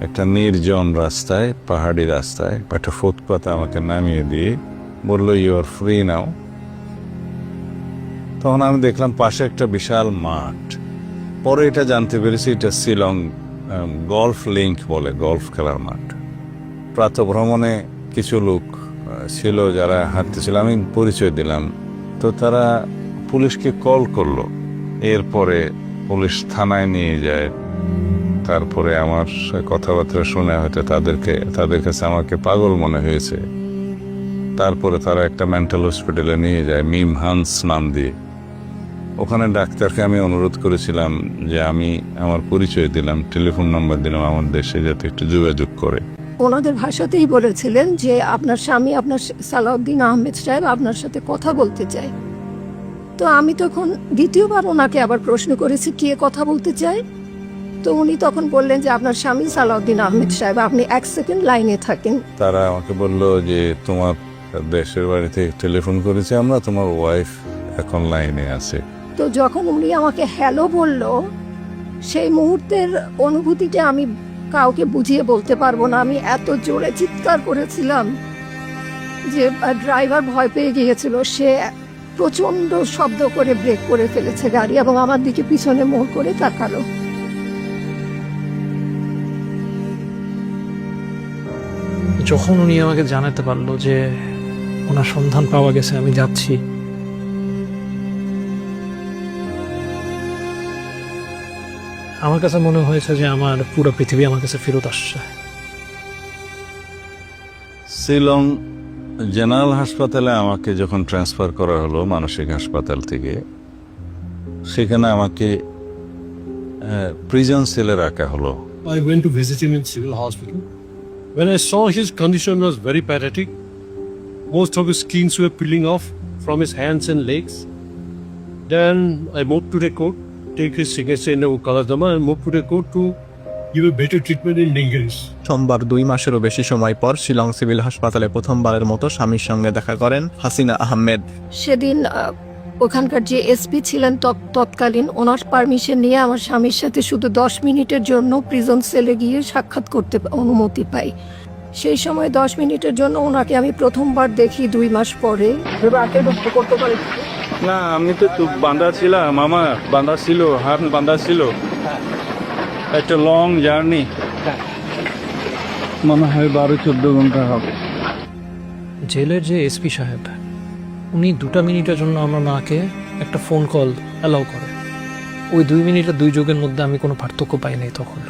একটা নির্জন রাস্তায়, পাহাড়ি রাস্তায়, একটা ফুটপাতে আমাকে নামিয়ে দিয়ে বলল ইউ আর ফ্রি নাও তখন আমি দেখলাম পাশে একটা বিশাল মাঠ। পরে এটা জানতে পেরেছি, এটা শিলং গলফ লিঙ্ক বলে, গলফ খেলার মাঠ। প্রাতঃভ্রমণে কিছু লোক ছিল যারা হাঁটতেছিল, আমি পরিচয় দিলাম। তো তারা পুলিশকে কল করল। এরপরে পুলিশ থানায় নিয়ে যায়। তারপরে আমার কথাবার্তা শুনে হয়তো তাদেরকে, তাদের কাছে আমাকে পাগল মনে হয়েছে। তারপরে তারা একটা মেন্টাল হসপিটালে নিয়ে যায়, মিম হান্স নাম দিয়ে। ওখানে ডাক্তারকে আমি অনুরোধ করেছিলাম যে আমি আমার পরিচয় দিলাম টেলিফোন নাম্বার দিলাম আমার দেশে যাতে একটু যোগাযোগ করে। ওনাদের ভাষাতেই বলেছিলেন যে আপনার স্বামী, আপনার সালাউদ্দিন আহমেদ সাহেব আপনার সাথে কথা বলতে চায়। তো আমি তখন দ্বিতীয়বার ওনাকে আবার প্রশ্ন করেছি, কে কথা বলতে চায়? তো উনি তখন বললেন যে আপনার স্বামী সালাউদ্দিন আহমেদ সাহেব আপনি এক সেকেন্ড লাইনে থাকেন। তারা আমাকে বলল যে তোমার দেশের বাড়িতে টেলিফোন করেছে আমরা তোমার ওয়াইফ এখন লাইনে আছে। তো যখন উনি আমাকে হ্যালো বলল সেই মুহূর্তের অনুভূতিটা আমি কাউকে বুঝিয়ে বলতে পারব না। আমি এত জোরে চিৎকার করেছিলাম যে ড্রাইভার ভয় পেয়ে গিয়েছিল। সে প্রচণ্ড শব্দ করে ব্রেক করে ফেলেছে গাড়ি এবং আমার দিকে পিছনে মোড় করে তাকালো। যখন উনি আমাকে জানাতে পারল যে ওনার সন্ধান পাওয়া গেছে আমি যাচ্ছি। আমার কাছে মনে হয়েছে যে আমার পুরো পৃথিবী আমার কাছে ফেরত আসছে। শিলং জেনারেল হাসপাতালে আমাকে যখন ট্রান্সফার করা হলো মানসিক হাসপাতাল থেকে সেখানে আমাকে প্রিজন সেলে রাখা হলো। I went to visit him in civil hospital. When I saw his condition was very pathetic, most of his skins were peeling off from his hands and legs. Then I moved to the court, take his signature in Kaladama and moved to the court to give a better treatment in Ningeris. সোমবার দুই মাসেরও বেশি সময় পর Shillong civil হাসপাতালে প্রথমবারের মতো স্বামীর সঙ্গে দেখা করেন হাসিনা আহমেদ সেদিন আহ, ওখানকার যে এসপি ছিলেন তৎ- তৎকালীন ওনার পারমিশন নিয়ে আমার স্বামীর সাথে শুধু দশ মিনিটের জন্য প্রিজন সেলে গিয়ে সাক্ষাৎ করতে অনুমতি পাই। সেই সময় দশ মিনিটের জন্য ওনাকে আমি প্রথমবার দেখি দুই মাস পরে। করতে পারি না আমি তো বাঁধা ছিলাম আমার বাঁধা ছিল হাত বাঁধা ছিল। একটা লং জার্নি মনে হয় বারো চোদ্দ ঘণ্টা হবে। জেলের যে এসপি সাহেব উনি দুটা মিনিটের জন্য আমার মাকে একটা ফোন কল অ্যালাউ করে। ওই দুই মিনিটের দুই যুগের মধ্যে আমি কোনো পার্থক্য পাই নাই তখন